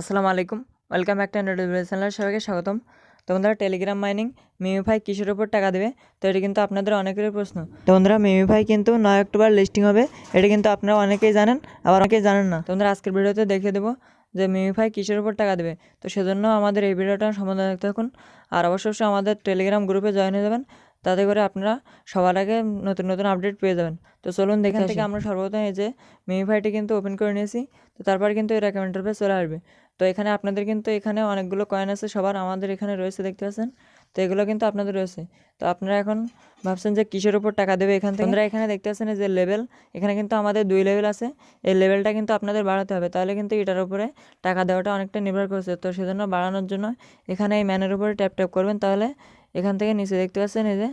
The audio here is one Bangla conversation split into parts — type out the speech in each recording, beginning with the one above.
আসসালামু আলাইকুম। Welcome back to Android channel সবাইকে স্বাগতম। তো বন্ধুরা টেলিগ্রাম মাইনিং মিমিফাই কিসের উপর টাকা দেবে? তো এটা কিন্তু আপনাদের অনেকেরই প্রশ্ন। তো বন্ধুরা মিমিফাই কিন্তু নয় অক্টোবর লিস্টিং হবে। এটা কিন্তু আপনারা অনেকেই জানেন আবার অনেকেই জানেন না। তো বন্ধুরা আজকের ভিডিওতে দেখিয়ে দেবো যে মিমিফাই কিসের উপর টাকা দেবে। তো সেজন্য আমাদের এই ভিডিওটা সম্বন্ধে দেখতে থাকুন। আর অবশ্যই আমাদের টেলিগ্রাম গ্রুপে জয়েন হয়ে যাবেন। তাতে করে আপনারা সবার আগে নতুন নতুন আপডেট পেয়ে যাবেন। তো চলুন দেখেন থেকে আমরা সর্বপ্রথম এই যে মিমিফাইটি কিন্তু ওপেন করে নিয়েছি। তো তারপর কিন্তু এই রেকমেন্ড ইন্টারফেস চলে আসবে। তো এখানে আপনাদের কিন্তু এখানে অনেকগুলো কয়েন আছে, সবার আমাদের এখানে রয়েছে, দেখতে পাচ্ছেন? তো এগুলো কিন্তু আপনাদের রয়েছে। তো আপনারা এখন ভাবছেন যে কিসের উপর টাকা দেবে এখান থেকে? আপনারা এখানে দেখতে পাচ্ছেন যে লেভেল এখানে কিন্তু আমাদের দুই লেভেল আছে। এই লেভেলটা কিন্তু আপনাদের বাড়াতে হবে। তাহলে কিন্তু এটার উপরে টাকা দেওয়াটা অনেকটা নির্ভর করছে। তো সেজন্য বাড়ানোর জন্য এখানে এই ম্যানের উপরে ট্যাপ ট্যাপ করবেন। তাহলে এখান থেকে নিচে দেখতে পাচ্ছেন এই যে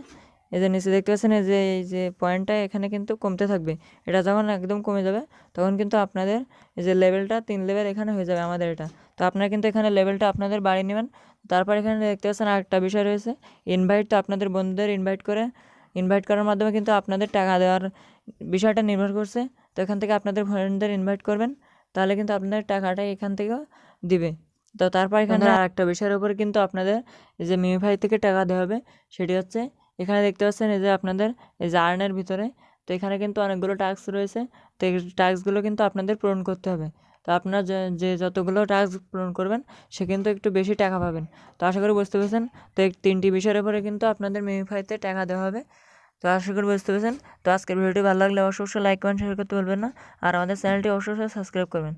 এই যে নিচে দেখতে পাচ্ছেন এই যে এই যে পয়েন্টটা এখানে কিন্তু কমতে থাকবে। এটা যখন একদম কমে যাবে তখন কিন্তু আপনাদের এই যে লেভেলটা তিন লেভেল এখানে হয়ে যাবে আমাদের এটা। তো আপনারা কিন্তু এখানে লেভেলটা আপনাদের বাড়িয়ে নেবেন। তারপর এখানে দেখতে পাচ্ছেন আরেকটা বিষয় রয়েছে ইনভাইট তো আপনাদের বন্ধুদের ইনভাইট করে ইনভাইট করার মাধ্যমে কিন্তু আপনাদের টাকা দেওয়ার বিষয়টা নির্ভর করছে। তো এখান থেকে আপনাদের ফ্রেন্ডদের ইনভাইট করবেন তাহলে কিন্তু আপনাদের টাকাটা এখান থেকেও দিবে। তো তারপর এখানে আর একটা বিষয়ের উপরে কিন্তু আপনাদের যে মিমিফাই থেকে টাকা দেওয়া হবে সেটি হচ্ছে এখানে দেখতে পাচ্ছেন এই যে আপনাদের এই যে আর্নের ভিতরে। তো এখানে কিন্তু অনেকগুলো টাস্ক রয়েছে। তো এই টাস্কগুলো কিন্তু আপনাদের পূরণ করতে হবে। তো আপনারা যে যতগুলো টাস্ক পূরণ করবেন, সে কিন্তু একটু বেশি টাকা পাবেন। তো আশা করি বুঝতে পেরেছেন। তো এই তিনটি বিষয়ের উপরে কিন্তু আপনাদের মিমিফাইতে টাকা দেওয়া হবে। তো আশা করি বুঝতে পেরেছেন। তো আজকের ভিডিওটি ভালো লাগলে অবশ্যই লাইক, কমেন্ট শেয়ার করতে বলবেন না। আর আমাদের চ্যানেলটি অবশ্যই সাবস্ক্রাইব করবেন।